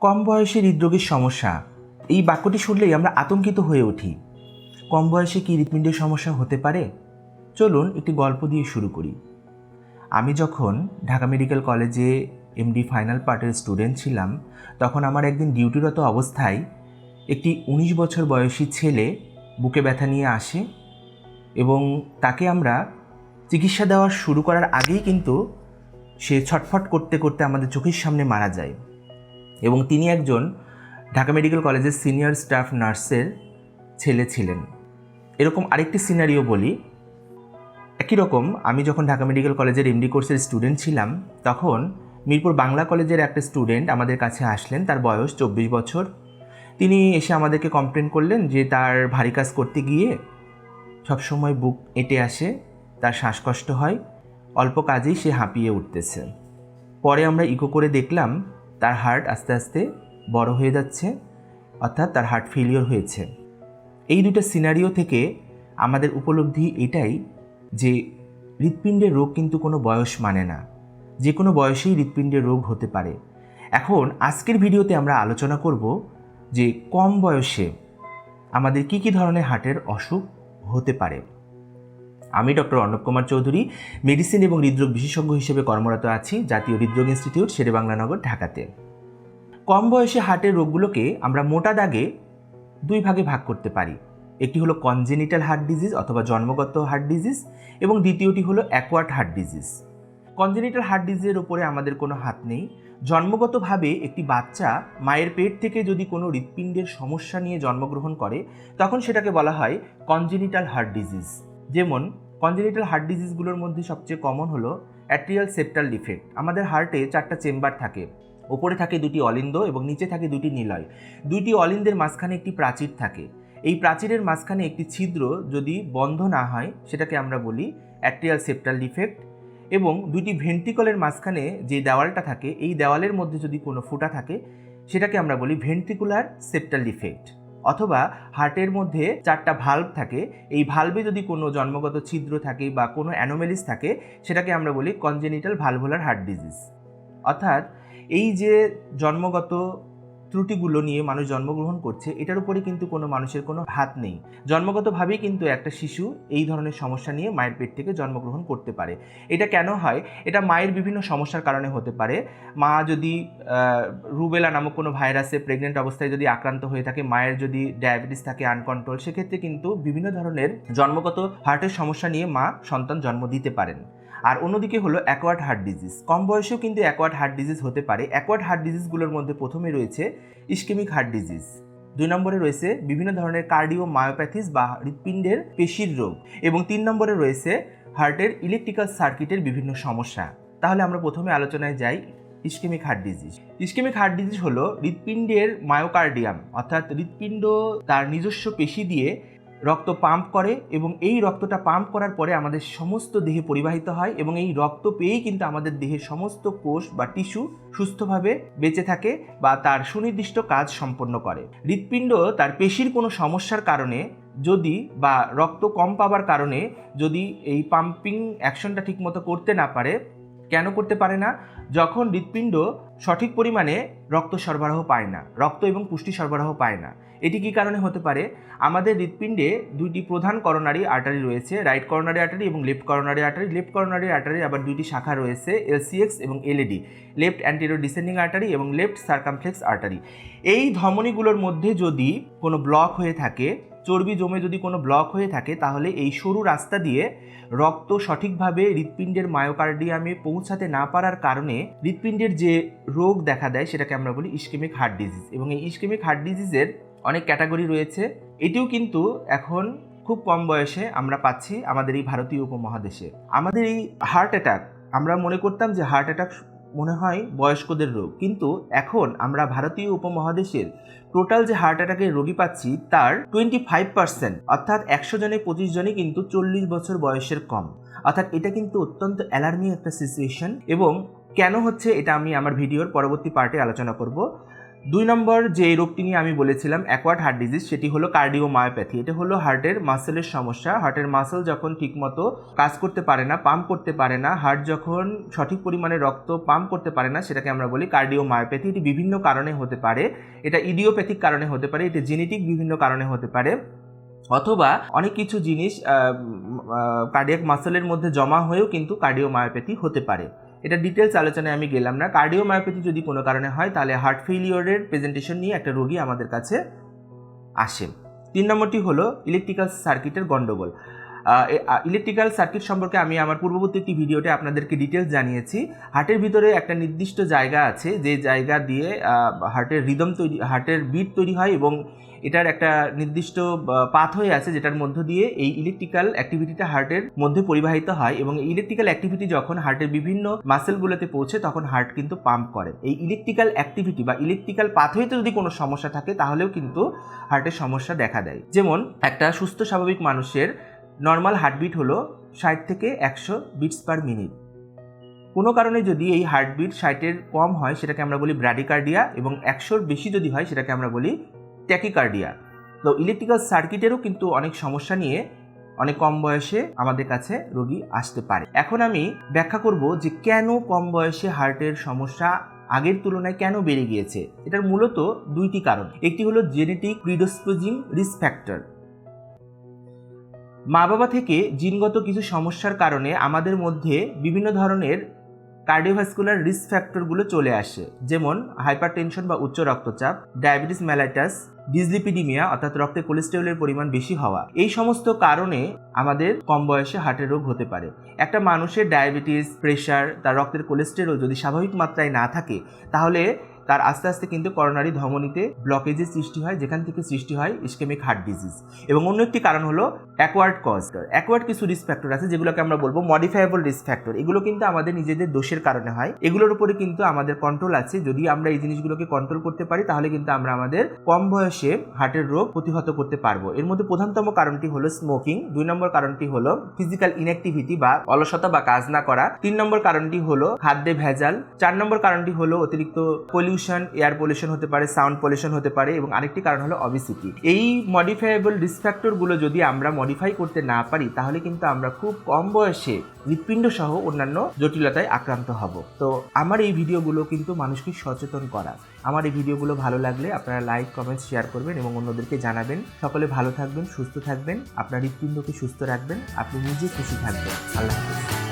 কম বয়সে হৃদরোগের সমস্যা। এই বাক্যটি শুনলেই আমরা আতঙ্কিত হয়ে উঠি। কম বয়সে কি হৃৎপিণ্ডের সমস্যা হতে পারে? চলুন একটি গল্প দিয়ে শুরু করি। আমি যখন ঢাকা মেডিকেল কলেজে এমডি ফাইনাল পার্টের স্টুডেন্ট ছিলাম, তখন আমার একদিন ডিউটিরত অবস্থায় একটি উনিশ বছর বয়সী ছেলে বুকে ব্যথা নিয়ে আসে এবং তাকে আমরা চিকিৎসা দেওয়া শুরু করার আগেই কিন্তু সে ছটফট করতে করতে আমাদের চোখের সামনে মারা যায়। এবং তিনি একজন ঢাকা মেডিকেল কলেজের সিনিয়র স্টাফ নার্সের ছেলে ছিলেন। এরকম আরেকটি সিনারিও বলি। একই রকম, আমি যখন ঢাকা মেডিকেল কলেজের এমডি কোর্সের স্টুডেন্ট ছিলাম, তখন মিরপুর বাংলা কলেজের একটা স্টুডেন্ট আমাদের কাছে আসলেন, তার বয়স চব্বিশ বছর। তিনি এসে আমাদেরকে কমপ্লেন করলেন যে তার ভারী কাজ করতে গিয়ে সবসময় বুক এঁটে আসে, তার শ্বাসকষ্ট হয়, অল্প কাজেই সে হাঁপিয়ে উঠতেছে। পরে আমরা ইকো করে দেখলাম তার হার্ট আস্তে আস্তে বড় হয়ে যাচ্ছে, অর্থাৎ তার হার্ট ফেলিওর হয়েছে। এই দুটো সিনারিও থেকে আমাদের উপলব্ধি এটাই যে হৃৎপিণ্ডের রোগ কিন্তু কোনো বয়স মানে না। যে কোনো বয়সেই হৃৎপিণ্ডের রোগ হতে পারে। এখন আজকের ভিডিওতে আমরা আলোচনা করব যে কম বয়সে আমাদের কি কি ধরনের হার্টের অসুখ হতে পারে। আমি ডক্টর অর্ণব কুমার চৌধুরী, মেডিসিন এবং হৃদরোগ বিশেষজ্ঞ হিসেবে কর্মরত আছি জাতীয় হৃদরোগ ইনস্টিটিউট, শেরেবাংলানগর, ঢাকাতে। কম বয়সে হার্টের রোগগুলোকে আমরা মোটা দাগে দুই ভাগে ভাগ করতে পারি। একটি হলো কনজেনিটাল হার্ট ডিজিজ অথবা জন্মগত হার্ট ডিজিজ এবং দ্বিতীয়টি হলো acquired heart disease congenital heart ডিজিজের উপরে আমাদের কোনো হাত নেই। জন্মগতভাবে একটি বাচ্চা মায়ের পেট থেকে যদি কোনো হৃৎপিণ্ডের সমস্যা নিয়ে জন্মগ্রহণ করে, তখন সেটাকে বলা হয় কনজেনিটাল হার্ট ডিজিজ যেমন কনজেনিটাল হার্ট ডিজিজগুলোর মধ্যে সবচেয়ে কমন হলো অ্যাট্রিয়াল সেপ্টাল ডিফেক্ট আমাদের হার্টে চারটা চেম্বার থাকে। ওপরে থাকে দুটি অলিন্দ এবং নিচে থাকে দুটি নিলয়। দুইটি অলিন্দের মাঝখানে একটি প্রাচীর থাকে। এই প্রাচীরের মাঝখানে একটি ছিদ্র যদি বন্ধ না হয়, সেটাকে আমরা বলি অ্যাট্রিয়াল সেপ্টাল ডিফেক্ট এবং দুটি ভেন্ট্রিকলের মাঝখানে যে দেওয়ালটা থাকে, এই দেওয়ালের মধ্যে যদি কোনো ফুটা থাকে, সেটাকে আমরা বলি ভেন্ট্রিকুলার সেপ্টাল ডিফেক্ট অথবা হার্টের মধ্যে চারটা ভাল্ব থাকে, এই ভাল্বে যদি কোনো জন্মগত ছিদ্র থাকে বা কোনো অ্যানোমেলিস থাকে, সেটাকে আমরা বলি কনজেনিটাল ভালভোলার হার্ট ডিজিজ অর্থাৎ এই যে জন্মগত ত্রুটিগুলো নিয়ে মানুষ জন্মগ্রহণ করছে, এটার উপরে কিন্তু কোনো মানুষের কোনো হাত নেই। জন্মগতভাবেই কিন্তু একটা শিশু এই ধরনের সমস্যা নিয়ে মায়ের পেট থেকে জন্মগ্রহণ করতে পারে। এটা কেন হয়? এটা মায়ের বিভিন্ন সমস্যার কারণে হতে পারে। মা যদি রুবেলা নামক কোনো ভাইরাসে প্রেগনেন্ট অবস্থায় যদি আক্রান্ত হয়ে থাকে, মায়ের যদি ডায়াবেটিস থাকে আনকন্ট্রোল সেক্ষেত্রে কিন্তু বিভিন্ন ধরনের জন্মগত হার্টের সমস্যা নিয়ে মা সন্তান জন্ম দিতে পারেন। আর অন্যদিকে হলো অ্যাকোয়ার্ড হার্ট ডিজিজ কম বয়সেও কিন্তু অ্যাকোয়ার্ড হার্ট ডিজিজ হতে পারে। অ্যাকোয়ার্ড হার্ট ডিজিজগুলোর মধ্যে প্রথমে রয়েছে ইস্কেমিক হার্ট ডিজিজ। দুই নম্বরে রয়েছে বিভিন্ন ধরনের কার্ডিও মায়োপ্যাথিস বা হৃৎপিণ্ডের পেশির রোগ এবং তিন নম্বরে রয়েছে হার্টের ইলেকট্রিক্যাল সার্কিটের বিভিন্ন সমস্যা। তাহলে আমরা প্রথমে আলোচনায় যাই ischemic heart disease. Ischemic heart disease হলো হৃৎপিণ্ডের মায়োকার্ডিয়াম, অর্থাৎ হৃৎপিণ্ড তার নিজস্ব পেশি দিয়ে রক্ত পাম্প করে এবং এই রক্তটা পাম্প করার পরে আমাদের সমস্ত দেহে পরিবাহিত হয় এবং এই রক্ত পেয়েই কিন্তু আমাদের দেহের সমস্ত কোষ বা টিস্যু সুস্থভাবে বেঁচে থাকে বা তার সুনির্দিষ্ট কাজ সম্পন্ন করে। হৃৎপিণ্ড তার পেশির কোনো সমস্যার কারণে যদি বা রক্ত কম পাবার কারণে যদি এই পাম্পিং অ্যাকশনটা ঠিকমতো করতে না পারে কেন করতে পারে না? যখন হৃৎপিণ্ড সঠিক পরিমাণে রক্ত সরবরাহ পায় না, রক্ত এবং পুষ্টি সরবরাহ পায় না, এটি কি কারণে হতে পারে? আমাদের হৃৎপিণ্ডে দুইটি প্রধান করোনারি আর্টারি রয়েছে, রাইট করোনারি আর্টারি এবং left coronary artery. Left coronary artery আবার দুইটি শাখা রয়েছে, এলসিএক্স এবং LAD left anterior descending artery এবং লেফট সার্কামফ্লেক্স আর্টারি। এই ধমনীগুলোর মধ্যে যদি কোনো ব্লক হয়ে থাকে চর্বি জমে যদি কোনো ব্লক হয়ে থাকে, তাহলে এই সরু রাস্তা দিয়ে রক্ত সঠিকভাবে হৃৎপিণ্ডের মায়োকার্ডিয়ামে পৌঁছাতে না পারার কারণে হৃৎপিণ্ডের যে রোগ দেখা দেয়, সেটাকে আমরা বলি ইস্কেমিক হার্ট ডিজিজ এবং এই ইস্কেমিক হার্ট ডিজিজের অনেক ক্যাটাগরি রয়েছে। এটিও কিন্তু এখন খুব কম বয়সে আমরা পাচ্ছি আমাদের এই ভারতীয় উপমহাদেশে। আমাদের এই হার্ট অ্যাটাক আমরা মনে করতাম যে হার্ট অ্যাটাক মনে হয় বয়স্কদের রোগ। কিন্তু এখন আমরা ভারতীয় উপমহাদেশের টোটাল যে হার্ট অ্যাটাকের রোগী পাচ্ছি, তার টোয়েন্টি ফাইভ পার্সেন্ট অর্থাৎ একশো জনে, পঁচিশ জনে কিন্তু চল্লিশ বছর বয়সের কম। অর্থাৎ এটা কিন্তু অত্যন্ত অ্যালার্মিং একটা সিচুয়েশন এবং কেন হচ্ছে, এটা আমি আমার ভিডিওর পরবর্তী পার্টে আলোচনা করব। দুই নম্বর যে রোগটি নিয়ে আমি বলেছিলাম অ্যাকোয়ার্ড হার্ট ডিজিজ সেটি হলো কার্ডিওমায়োপ্যাথি এটা হলো হার্টের মাসেলের সমস্যা। হার্টের মাসেল যখন ঠিকমতো কাজ করতে পারে না পাম্প করতে পারে না হার্ট যখন সঠিক পরিমাণে রক্ত পাম্প করতে পারে না, সেটাকে আমরা বলি কার্ডিওমায়োপ্যাথি এটি বিভিন্ন কারণে হতে পারে। এটা ইডিওপ্যাথিক কারণে হতে পারে এটা জেনেটিক বিভিন্ন কারণে হতে পারে। অথবা অনেক কিছু জিনিস কার্ডিয়াক মাসেলের মধ্যে জমা হয়েও কিন্তু কার্ডিওমায়োপ্যাথি হতে পারে। এটা ডিটেলস আলোচনায় আমি গেলাম না। কার্ডিওমায়োপ্যাথি যদি কোনো কারণে হয়, তাহলে হার্ট ফেলিওরের প্রেজেন্টেশন নিয়ে একটা রোগী আমাদের কাছে আসে। তিন নম্বরটি হলো ইলেকট্রিক্যাল সার্কিটের গণ্ডগোল ইলেকট্রিক্যাল সার্কিট সম্পর্কে আমি আমার পূর্ববর্তী একটি ভিডিওতে আপনাদেরকে ডিটেলস জানিয়েছি। হার্টের ভিতরে একটা নির্দিষ্ট জায়গা আছে, যে জায়গা দিয়ে হার্টের রিদম তৈরি, হার্টের বিট তৈরি হয় এবং এটার একটা নির্দিষ্ট পাথ হয়ে আছে যেটার মধ্য দিয়ে এই ইলেকট্রিক্যাল অ্যাক্টিভিটিটা হার্টের মধ্যে পরিবাহিত হয় এবং এই ইলেকট্রিক্যাল অ্যাক্টিভিটি যখন হার্টের বিভিন্ন মাসেলগুলোতে পৌঁছে, তখন হার্ট কিন্তু পাম্প করে। এই ইলেকট্রিক্যাল অ্যাক্টিভিটি বা ইলেকট্রিক্যাল পাথওয়েতে যদি কোনো সমস্যা থাকে, তাহলেও কিন্তু হার্টের সমস্যা দেখা দেয়। যেমন, একটা সুস্থ স্বাভাবিক মানুষের নর্মাল হার্টবিট হলো ষাট থেকে একশো বিটস পার মিনিট কোনো কারণে যদি এই হার্টবিট ষাটের কম হয়, সেটাকে আমরা বলি ব্র্যাডিকার্ডিয়া এবং একশোর বেশি যদি হয়, সেটাকে আমরা বলি ট্যাকিকার্ডিয়া তো ইলেকট্রিক্যাল সার্কিটেরও কিন্তু অনেক সমস্যা নিয়ে অনেক কম বয়সে আমাদের কাছে রোগী আসতে পারে। এখন আমি ব্যাখ্যা করব যে কেন কম বয়সে হার্টের সমস্যা আগের তুলনায় কেন বেড়ে গিয়েছে। এটার মূলত দুইটি কারণ। একটি হলো জেনেটিক প্রিডোসপোজিং রিস্ক ফ্যাক্টর মা বাবা থেকে জিনগত কিছু সমস্যার কারণে আমাদের মধ্যে বিভিন্ন ধরনের কার্ডিওভাস্কুলার রিস্ক ফ্যাক্টরগুলো চলে আসে। যেমন হাইপার টেনশন বা উচ্চ রক্তচাপ ডায়াবেটিস ম্যালাইটাস ডিসলিপিডিমিয়া অর্থাৎ রক্তে কোলেস্টেরলের পরিমাণ বেশি হওয়া। এই সমস্ত কারণে আমাদের কম বয়সে হার্টের রোগ হতে পারে। একটা মানুষের ডায়াবেটিস প্রেশার তার রক্তের কোলেস্টেরল যদি স্বাভাবিক মাত্রায় না থাকে, তাহলে তার আস্তে আস্তে কিন্তু করোনারি ধমনীতে ব্লকেজের সৃষ্টি হয়, যেখান থেকে সৃষ্টি হয় ইস্কেমিক হার্ট ডিজিজ এবং অন্য একটি কারণ হলো অ্যাকোয়ার্ড কজ অ্যাকোয়ার্ড কিছু রিস্ক ফ্যাক্টর আছে, যেগুলোকে আমরা বলব মডিফাইবল রিস্ক ফ্যাক্টর এগুলো কিন্তু আমাদের নিজেদের দোষের কারণে হয়। এগুলোর উপরে কিন্তু আমাদের কন্ট্রোল আছে। যদি আমরা এই জিনিসগুলোকে কন্ট্রোল করতে পারি, তাহলে কিন্তু আমরা আমাদের কম বয়সে হার্টের রোগ প্রতিহত করতে পারব। এর মধ্যে প্রধানতম কারণটি হলো স্মোকিং দুই নম্বর কারণটি হলো ফিজিক্যাল ইনঅ্যাক্টিভিটি বা অলসতা বা কাজ না করা। তিন নম্বর কারণটি হলো খাদ্যে ভেজাল। চার নম্বর কারণটি হলো অতিরিক্ত পলিউশন এয়ার পলিউশন হতে পারে সাউন্ড পলিউশন হতে পারে এবং আরেকটি কারণ হলো অবিসিটি এই মডিফাইবল রিস্ক ফ্যাক্টরগুলো যদি আমরা মডিফাই করতে না পারি, তাহলে কিন্তু আমরা খুব কম বয়সে হৃৎপিণ্ড সহ অন্যান্য জটিলতায় আক্রান্ত হব। তো আমার এই ভিডিওগুলো কিন্তু মানুষকে সচেতন করা। আমার এই ভিডিওগুলো ভালো লাগলে আপনারা লাইক কমেন্ট শেয়ার করবেন এবং অন্যদেরকে জানাবেন। সকলে ভালো থাকবেন, সুস্থ থাকবেন, আপনার হৃৎপিণ্ডকে সুস্থ রাখবেন, আপনি নিজে খুশি থাকবেন। আল্লাহ হাফিজ।